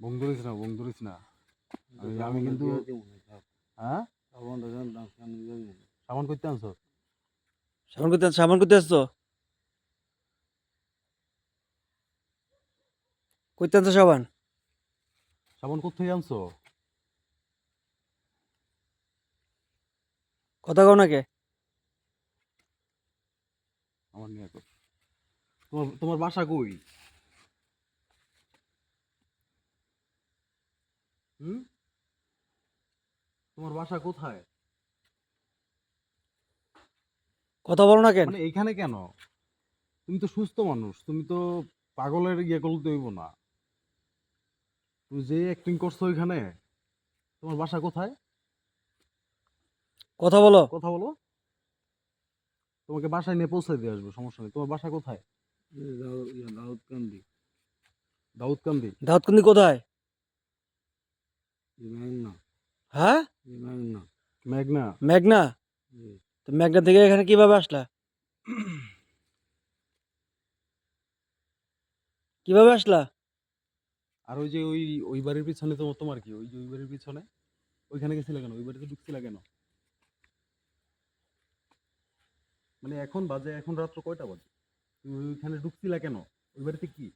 বং ধরিস না বং ধরিস না। আমি- আমি কিন্তু হ্যাঁ? সামান করতে আনছ? সাবান করতে সাবান করতে আসছো? করতে আনছো সাবান? সাবান কোথেকে আনছো? কথা কও নাকে? আমার নিয়ে তোমার তোমার বাসা কই? হুম? তোমার বাসা কোথায়? কথা বলো না কেন? মানে এইখানে কেন? তুমি তো সুস্থ মানুষ তুমি তো পাগলের ইয়ে করতে হইব না। তুমি যে অ্যাক্টিং করছ ওইখানে তোমার বাসা কোথায়? কথা বলো। কথা বলো। তোমাকে বাসায় নিয়ে পৌঁছে দিয়ে আসব সমস্যা নেই। তোমার বাসা কোথায়? দাউদকান্দি। দাউদকান্দি। দাউদকান্দি কোথায়? হ্যাঁ? মেঘনা মেঘনা তো মেঘনা থেকে এখানে কীভাবে আসলা? কীভাবে আসলা? আর ওই যে ওই ওই বাড়ির পিছনে তোমার তোমার কি? ওই যে ওই বাড়ির পিছনে? ওইখানে গেছিলে কেন? ওই বাড়িতে ঢুকছিলে কেন? মানে এখন বাজে এখন রাত্র কয়টা বাজে? তুমি ওইখানে ঢুকছিলা কেন? ওই বাড়িতে কি?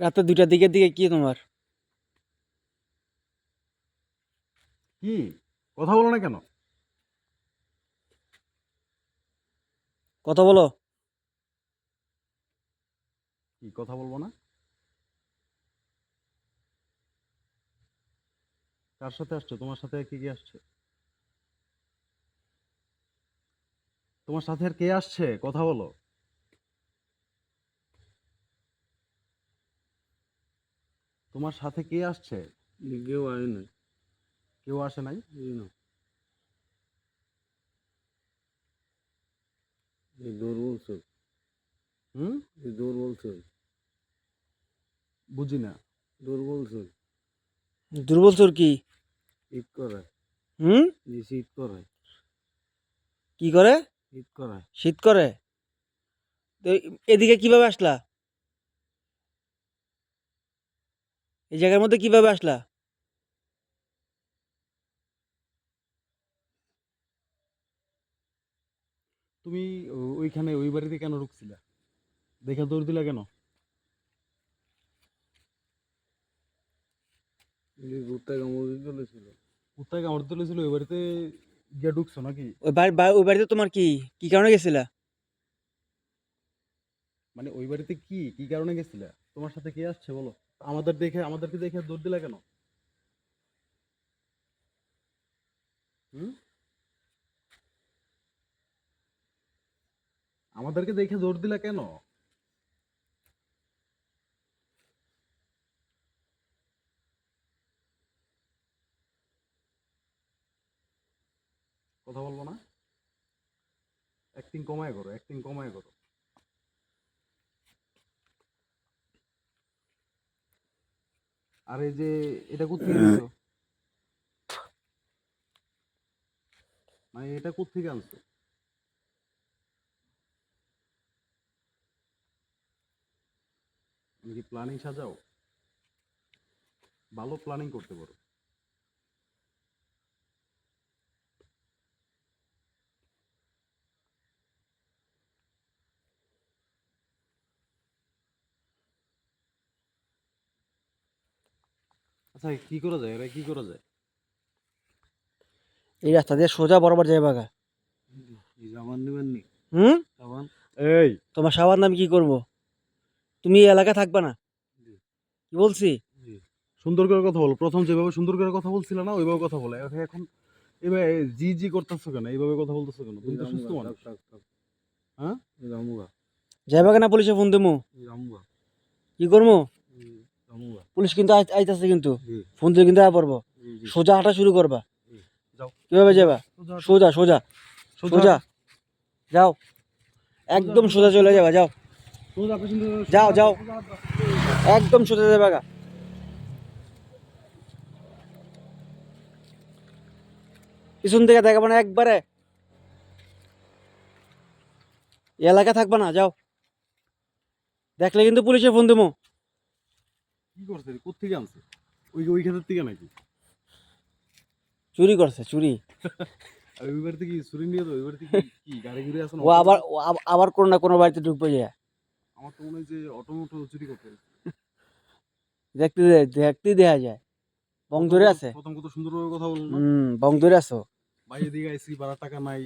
রাতে দুইটার দিকের দিকে কি তোমার? কি? কথা বলো না কেন? কথা বলো। কি কথা বলব না? কার সাথে আসছো? তোমার সাথে আর কে কে আসছে? তোমার সাথে আর কে আসছে? কথা বলো। তোমার সাথে কে আসছে? কেউ আয় নাই কেউ আসে নাই? এই না এই দৌড় বলছো হুম? এই দৌড় বলছো বুঝি না। দৌড় বলছো দুর্বল চোর কি? ঈদ করায় হুম? শীত করায় কি করে? ঈদ করায় শীত করে? তো এদিকে কীভাবে আসলা? এই জায়গার মধ্যে কীভাবে আসলা? তুমি ওইখানে ওই বাড়িতে কেন ঢুকছিলা? দেখে দৌড় দিলা কেন? চলেছিল। কামড় ওই বাড়িতে গিয়ে ঢুকছো নাকি? ওই বাড়ি ওই বাড়িতে তোমার কি কি কারণে গেছিলা? মানে ওই বাড়িতে কি কি কারণে গেছিলা? তোমার সাথে কে আসছে বলো? আমাদের দেখে আমাদেরকে দেখে দৌড় দিলা কেন? হুম? আমাদেরকে দেখে দৌড় দিলা কেন? কথা বলব না? অ্যাক্টিং কমায় করো অ্যাক্টিং কমায় করো। আর এই যে এটা কোথেকে আনছো? মানে এটা কোথেকে আনছো? তুমি কি প্ল্যানিং সাজাও? ভালো প্ল্যানিং করতে পারো। আচ্ছা কি করা যায়? এটা কি করা যায়? এই রাস্তা দিয়ে সোজা বরাবর যায় বাগা এই জামান নেবেন নি। হুম? জামান এই তোমার সাবান নাম কি করব? তুমি এই এলাকায় থাকবা না। কি বলছি? সুন্দর করে কথা বলো। প্রথম যেভাবে সুন্দর করে কথা বলছিল না ওইভাবে কথা বলে। এখন এখন এভাবে জি জি করতেছো কেন? এইভাবে কথা বলতেছো কেন? তুমি তো সুস্থ মানুষ। হ্যাঁ? এই রামুগা যাই বাগা না পুলিশে ফোন দেবো এই রামুগা কি করব রামুগা পুলিশ কিন্তু আইতাছে কিন্তু। ফোন দিলে কিন্তু আয়া পড়ব। সোজা হাঁটা শুরু করবা। যাও। কীভাবে যাবা সোজা। সোজা সোজা। যাও। একদম সোজা চলে যাবা যাও। যাও, যাও। একদম সোজা যাবা গা পিছন থেকে দেখাবো না একবারে। এলাকা থাকবা না যাও। দেখলে কিন্তু পুলিশে ফোন দেবো কি করছে? কোথেকে আনছে? ওই ওই ক্ষেতের থেকে নাকি? চুরি করছে চুরি। ওই বাড়িতে কি চুরি নিয়ে তো ওই বাড়িতে কি- কি গাড়ি ঘুরে আছে ও আবার আবার কোনো না কোনো বাড়িতে ঢুকবে যায় আমার তো মনে হয় যে অটো মোটো চুরি করতে দেখতে দেখতে দেখা যায়। বং ধরে আছে। প্রথম কত সুন্দরভাবে কথা বলল না? হুম বং ধরে আছো। বাইরে দিকে আইসি বাড়ার টাকা নাই।